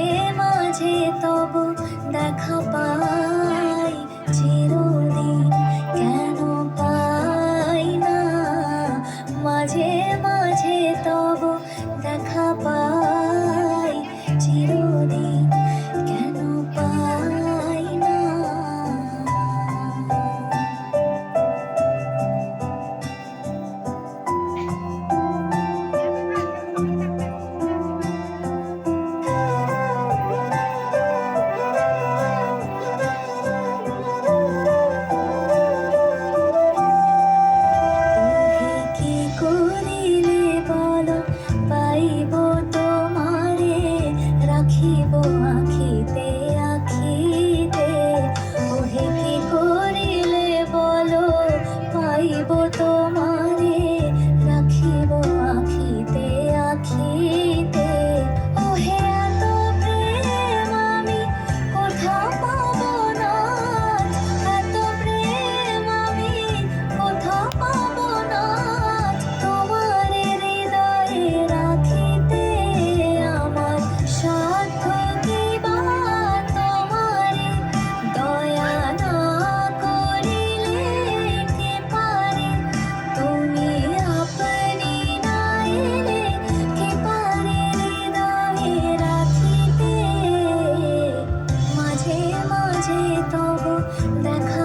মাঝে তব দেখা পা আছে তব দেখা